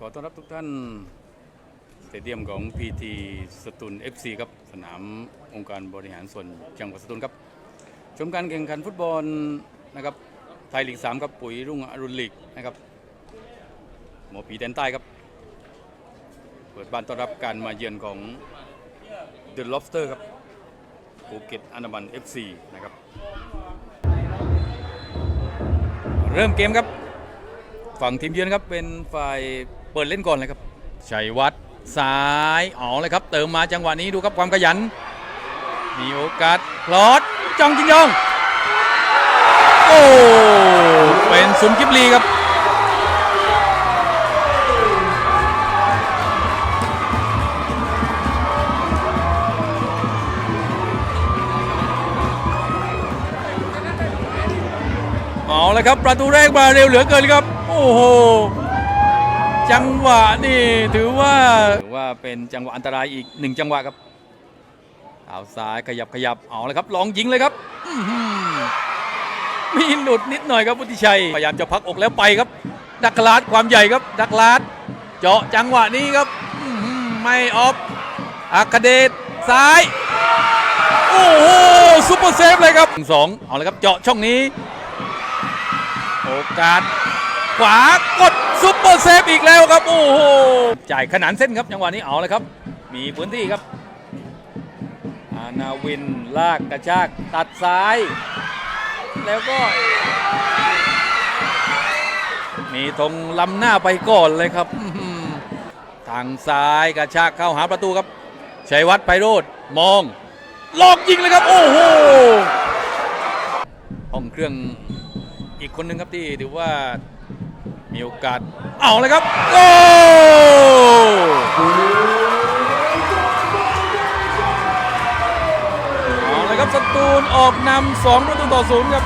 ขอต้อนรับทุกท่านสเตเดียมของ PT สตูล FC ครับ สนามองค์การบริหารส่วนจังหวัดสตูลครับ ชมการแข่งขันฟุตบอลนะครับไทยลีก 3 ครับปุ๋ยรุ่งอรุณลีกนะครับ หมอผีแดนใต้ครับ เปิดบ้านต้อนรับการมาเยือนของ The Lobster ครับภูเก็ตอันดามัน FC นะครับ เริ่มเกมครับ ฝั่งทีมเยือนครับเป็นฝ่าย เปิดเล่นก่อนเลยครับชัยวัฒน์ซ้ายเอเลยครับ เติมมาจังหวะนี้ดูครับความขยัน มีโอกาสพลอดจองจินยองโอ้เป็นสุนกิบลีครับเอาเลยครับ ประตูแรกมาเร็วเหลือเกินครับ โอ้โห จังหวะนี่ถือว่าถือว่าเป็นจังหวะอันตรายอีกหนึ่งจังหวะครับเอาซ้ายขยับขยับเอาเลยครับ ลองยิงเลยครับมีหลุดนิดหน่อยครับพุทธิชัยพยายามจะพักอกแล้วไปครับ ดักลาดความใหญ่ครับ ดักลาดเจาะจังหวะนี้ครับไม่ออฟอาคาเดตซ้าย โอ้โหซุปเปอร์เซฟเลยครับสองเอาเลยครับเจาะช่องนี้ โอกาส ขวากดซุปเปอร์เซฟอีกแล้วครับ โอ้โหจ่ายขนานเส้นครับจังหวะนี้เอาเลยครับ มีพื้นที่ครับ อานาวินลากกระชากตัดซ้าย แล้วก็ มีธงลำหน้าไปก่อนเลยครับทางซ้ายกระชากเข้าหาประตูครับชัยวัฒน์ไปโรดมองลอกยิงเลยครับ โอ้โหห้องเครื่องอีกคนหนึ่งครับที่ถือว่า มีโอกาส เอาเลยครับ โอ้เอาเลยครับสตูลออกนำสองประตูต่อศูนย์ครับ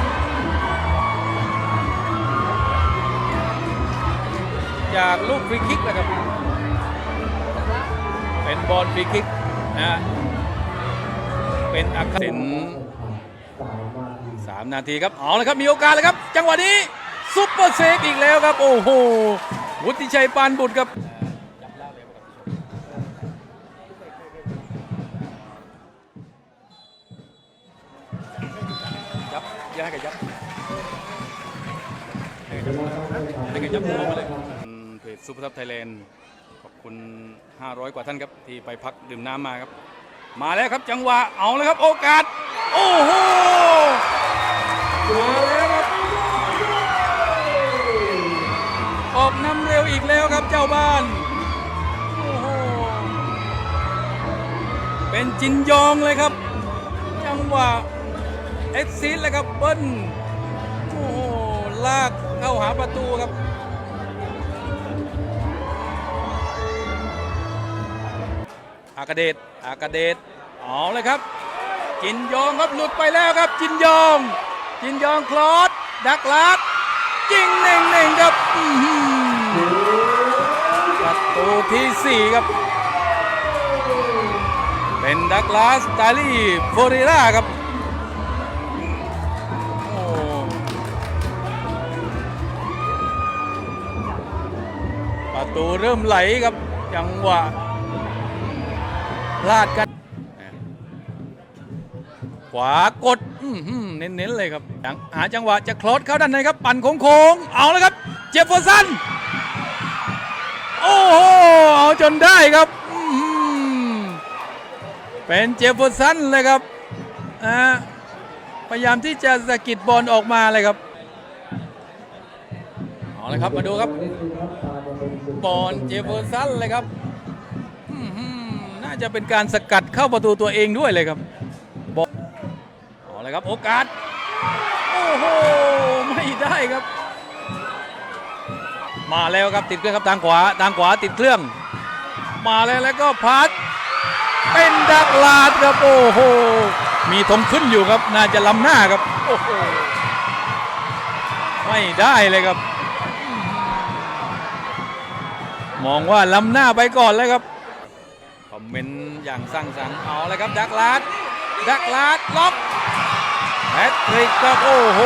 จากลูกฟรีคิกนะครับ เป็นบอลฟรีคิกนะ เป็นอัครสินสามนาทีครับ เอาเลยครับ มีโอกาสเลยครับ จังหวะนี้ ซุปเปอร์เซฟอีกแล้วครับ โอ้โหวุฒิชัยปานบุตรครับยับย่าให้กับยับให้กับยับให้กับยับลงมาเลยเพจซุปเปอร์ทัพไทยแลนด์ขอบคุณ 500 กว่าท่านครับ ที่ไปพักดื่มน้ำมาครับ มาแล้วครับจังหวะเอาเลยครับ โอกาส โอ้โห อกนำเร็วอีกแล้วครับเจ้าบ้าน โอ้โห เป็นจินยองเลยครับ จังหวะเอ็กซิสเลยครับเบิ้ล โอ้โห ลากเข้าหาประตูครับอากาเดตอากาเดตเอาเลยครับ จินยองครับหลุดไปแล้วครับ จินยอง จินยองคลอสดักลาดยิงหนึ่งหนึ่งครับอื ที่สี่ครับ เป็นดักลาสดาลีโฟเรราครับโอ้ประตูเริ่มไหลครับ จังหวะพลาดกัน ขวากดเน้นๆเลยครับหาจังหวะจะคลอดเข้าด้านในครับ ปั่นโค้งๆ เอาแล้วครับ เจฟเฟอร์สัน โอ้โหเอาจนได้ครับเป็นเจฟเฟอร์สันเลยครับอ่าพยายามที่จะสะกิดบอลออกมาเลยครับเอาเลยครับมาดูครับบอลเจฟเฟอร์สันเลยครับน่าจะเป็นการสกัดเข้าประตูตัวเองด้วยเลยครับเอาเลยครับโอกาสโอ้โหไม่ได้ครับ มาแล้วครับติดเครื่องครับทางขวาทางขวาติดเครื่อง มาแล้วแล้วก็พัดเป็นดักลาดครับโอ้โหมีธงขึ้นอยู่ครับน่าจะล้ำหน้าครับโอ้โหไม่ได้เลยครับ มองว่าล้ำหน้าไปก่อนเลยครับคอมเมนต์อย่างสร้างสรรค์เอาเลยครับดักลาดดักลาดล็อกแฮตทริกครับโอ้โห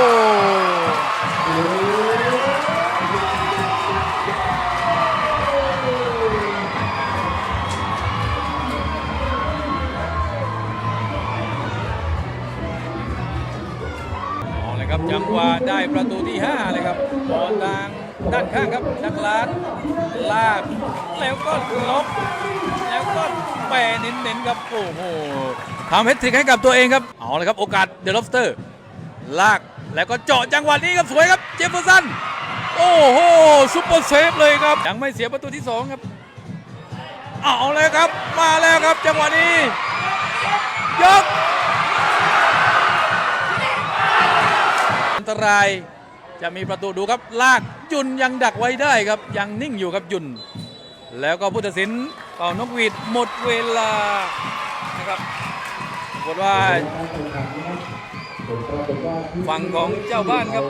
จังหวะได้ประตูที่ 5 เลยครับบอลทางด้านข้างครับดักลาดลากแล้วก็ล็อกแล้วก็แปรเน้นๆครับโอ้โหทำเฮตทริกให้กับตัวเองครับเอาเลยครับโอกาสเดลอฟสเตอร์ ลากแล้วก็เจาะจังหวะนี้ครับสวยครับเจฟเฟอร์สันโอ้โหซุปเปอร์เซฟเลยครับยังไม่เสียประตูที่ 2 ครับ เอาเลยครับมาแล้วครับจังหวะนี้ยก ราย จะมีประตูดูครับลากยุนยังดักไว้ได้ครับ ยังนิ่งอยู่ครับยุน แล้วก็ผู้ตัดสินเป่านกหวีดหมดเวลานะครับปรากฏว่าฝั่งของเจ้าบ้านครับ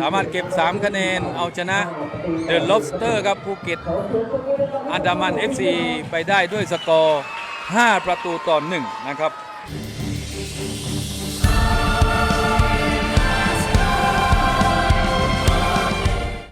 สามารถเก็บ 3 คะแนนเอาชนะเดอะล็อบสเตอร์ครับภูเก็ตอันดามัน FC ไปได้ด้วยสกอร์ 5 ประตูต่อ 1 นะครับ